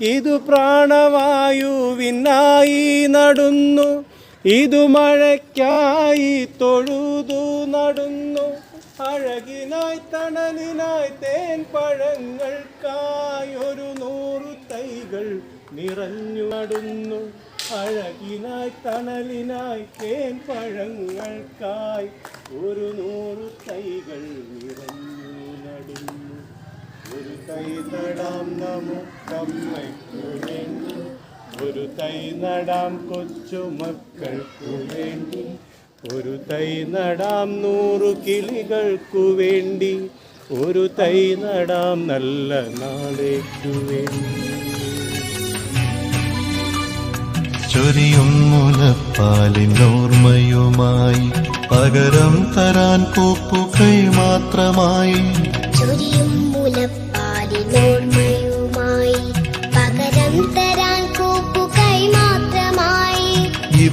ഇതു പ്രാണവായുവിനായി നടുന്നു. ഇതു മഴയ്ക്കായി തൊഴുതു നടുന്നു. അഴകിനായി തണലിനായി തേൻ പഴങ്ങൾക്കായി ഒരു നൂറു തൈകൾ നിറഞ്ഞു നടുന്നു. അഴകിനായി തണലിനായി തേൻ പഴങ്ങൾക്കായി ഒരു നൂറു തൈകൾ തൈ നടാം നമുക്കമ്മയ്ക്കു ഒരു തൈ നടാം കൊച്ചുമക്കൾക്കു വേണ്ടി. ഒരു തൈ നടാം നൂറു കിളികൾക്കു വേണ്ടി. ഒരു തൈ നടാം നല്ല നാളേക്കു വേണ്ടി. ചൊരിയും മുലപ്പാലിനോർമ്മയുമായി പകരം തരാൻ കൂപ്പുകൈ മാത്രമായി.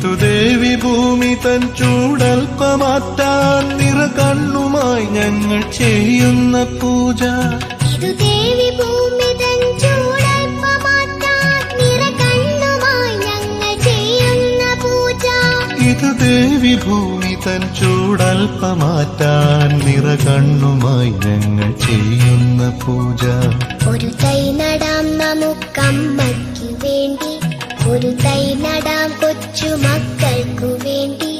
ഇതു ദേവി ഭൂമി തൻ ചൂടൽപ്പമാറ്റാൻ നിറ കണ്ണുമായി ഞങ്ങൾ ചെയ്യുന്ന പൂജ. ദേവി ഭൂമി തൻ ചൂടൽപ്പമാറ്റാൻ നിറകണ്ണുമായി ഞങ്ങൾ ചെയ്യുന്ന പൂജ. ഇത് ദേവി ഭൂമി തൻ ചൂടൽപ്പമാറ്റാൻ നിറ കണ്ണുമായി ഞങ്ങൾ ചെയ്യുന്ന പൂജ. ഒരു തൈ നടാം നമുക്കമ്മയ്ക്ക് വേണ്ടി ഒരു തൈ നടാം കൊച്ചു മക്കൾക്കു വേണ്ടി.